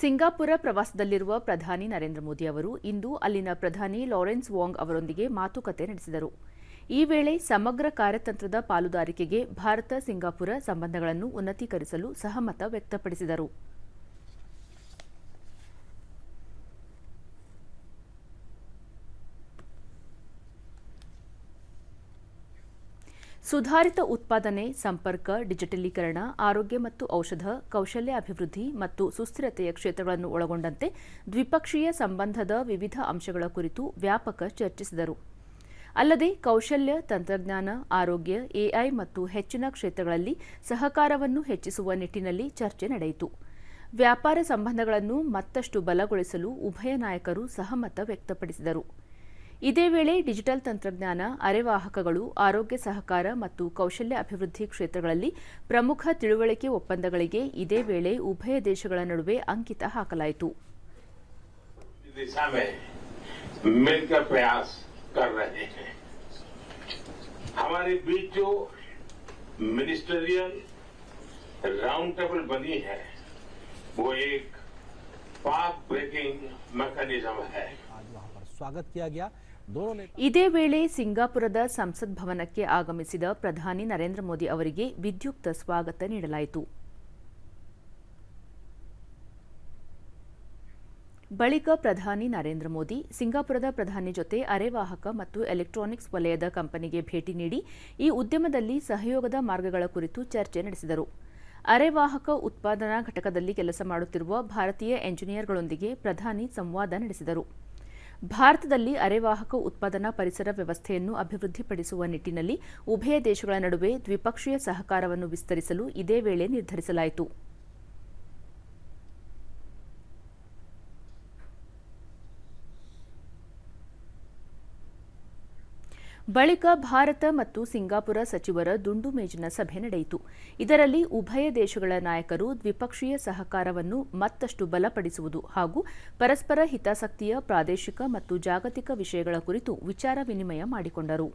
Singapore ಪ್ರವಾಸದಲ್ಲಿರುವ ಪ್ರಧಾನಿ ನರೇಂದ್ರ ಮೋದಿ ಅವರು ಇಂದು ಅಲ್ಲಿನ ಪ್ರಧಾನಿ ಲಾರೆನ್ಸ್ ವಾಂಗ್ ಅವರೊಂದಿಗೆ ಮಾತುಕತೆ ನಡೆಸಿದರು. ಈ ವೇಳೆ ಸಮಗ್ರ ಕಾರ್ಯತಂತ್ರದ ಪಾಲುದಾರಿಕೆಗೆ ಭಾರತ, ಸಿಂಗಾಪುರ ಸಂಬಂಧಗಳನ್ನು ಉನ್ನತೀಕರಿಸಲು ಸಹಮತ ವ್ಯಕ್ತಪಡಿಸಿದರು. ಸುಧಾರಿತ ಉತ್ಪಾದನೆ, ಸಂಪರ್ಕ, ಡಿಜಿಟಲೀಕರಣ, ಆರೋಗ್ಯ ಮತ್ತು ಔಷಧ, ಕೌಶಲ್ಯ ಅಭಿವೃದ್ಧಿ ಮತ್ತು ಸುಸ್ಥಿರತೆಯ ಕ್ಷೇತ್ರಗಳನ್ನು ಒಳಗೊಂಡಂತೆ ದ್ವಿಪಕ್ಷೀಯ ಸಂಬಂಧದ ವಿವಿಧ ಅಂಶಗಳ ಕುರಿತು ವ್ಯಾಪಕ ಚರ್ಚಿಸಿದರು. ಅಲ್ಲದೆ ಕೌಶಲ್ಯ, ತಂತ್ರಜ್ಞಾನ, ಆರೋಗ್ಯ, ಎಐ ಮತ್ತು ಹೆಚ್ಚಿನ ಕ್ಷೇತ್ರಗಳಲ್ಲಿ ಸಹಕಾರವನ್ನು ಹೆಚ್ಚಿಸುವ ನಿಟ್ಟಿನಲ್ಲಿ ಚರ್ಚೆ ನಡೆಯಿತು. ವ್ಯಾಪಾರ ಸಂಬಂಧಗಳನ್ನು ಮತ್ತಷ್ಟು ಬಲಗೊಳಿಸಲು ಉಭಯ ನಾಯಕರು ಸಹಮತ ವ್ಯಕ್ತಪಡಿಸಿದರು. ಇದೇ ವೇಳೆ ಡಿಜಿಟಲ್ ತಂತ್ರಜ್ಞಾನ ಅರೆವಾಹಕಗಳು ಆರೋಗ್ಯ ಸಹಕಾರ ಮತ್ತು ಕೌಶಲ್ಯ ಅಭಿವೃದ್ಧಿ ಕ್ಷೇತ್ರಗಳಲ್ಲಿ ಪ್ರಮುಖ ತಿಳುವಳಿಕೆ ಒಪ್ಪಂದಗಳಿಗೆ ಇದೇ ವೇಳೆ ಉಭಯ ದೇಶಗಳ ನಡುವೆ ಅಂಕಿತ ಹಾಕಲಾಯಿತು दिशा में मिलकर प्रयास कर रहे हैं हमारे बीच जो मिनिस्टरियल राउंड टेबल बनी है वो एक पाक ब्रेकिंग मैकेनिज्म है आज वहां पर स्वागत किया गया दोनों नेता ಇದೇ ವೇಳೆ ಸಿಂಗಾಪುರದ ಸಂಸತ್ ಭವನಕ್ಕೆ ಆಗಮಿಸಿದ ಪ್ರಧಾನಿ ನರೇಂದ್ರ ಮೋದಿ ಅವರಿಗೆ ವಿದ್ಯುಕ್ತ ಸ್ವಾಗತ ನೀಡಲಾಯಿತು ಬಳಿಕ ಪ್ರಧಾನಿ ನರೇಂದ್ರ ಮೋದಿ ಸಿಂಗಾಪುರದ ಪ್ರಧಾನಿ ಜೊತೆ ಅರೆವಾಹಕ ಮತ್ತು ಎಲೆಕ್ಟ್ರಾನಿಕ್ಸ್ ವಲಯದ ಕಂಪನಿಗೆ ಭೇಟಿ ನೀಡಿ ಈ ಉದ್ಯಮದಲ್ಲಿ ಸಹಯೋಗದ ಮಾರ್ಗಗಳ ಕುರಿತು ಚರ್ಚೆ ನಡೆಸಿದರು ಅರೆವಾಹಕ ಉತ್ಪಾದನಾ ಘಟಕದಲ್ಲಿ ಕೆಲಸ ಮಾಡುತ್ತಿರುವ ಭಾರತೀಯ ಎಂಜಿನಿಯರ್ಗಳೊಂದಿಗೆ ಪ್ರಧಾನಿ ಸಂವಾದ ನಡೆಸಿದರು ಭಾರತದಲ್ಲಿ ಅರೆವಾಹಕ ಉತ್ಪಾದನಾ ಪರಿಸರ ವ್ಯವಸ್ಥೆಯನ್ನು ಅಭಿವೃದ್ಧಿಪಡಿಸುವ ನಿಟ್ಟಿನಲ್ಲಿ ಉಭಯ ದೇಶಗಳ ನಡುವೆ ದ್ವಿಪಕ್ಷೀಯ ಸಹಕಾರವನ್ನು ವಿಸ್ತರಿಸಲು ಇದೇ ವೇಳೆ ನಿರ್ಧರಿಸಲಾಯಿತು. ಬಳಿಕ ಭಾರತ ಮತ್ತು ಸಿಂಗಾಪುರ ಸಚಿವರ ದುಂಡು ಮೇಜಿನ ಸಭೆ ನಡೆಯಿತು. ಇದರಲ್ಲಿ ಉಭಯ ದೇಶಗಳ ನಾಯಕರು ದ್ವಿಪಕ್ಷೀಯ ಸಹಕಾರವನ್ನು ಮತ್ತಷ್ಟು ಬಲಪಡಿಸುವುದು ಹಾಗೂ ಪರಸ್ಪರ ಹಿತಾಸಕ್ತಿಯ ಪ್ರಾದೇಶಿಕ ಮತ್ತು ಜಾಗತಿಕ ವಿಷಯಗಳ ಕುರಿತು ವಿಚಾರ ವಿನಿಮಯ ಮಾಡಿಕೊಂಡರು.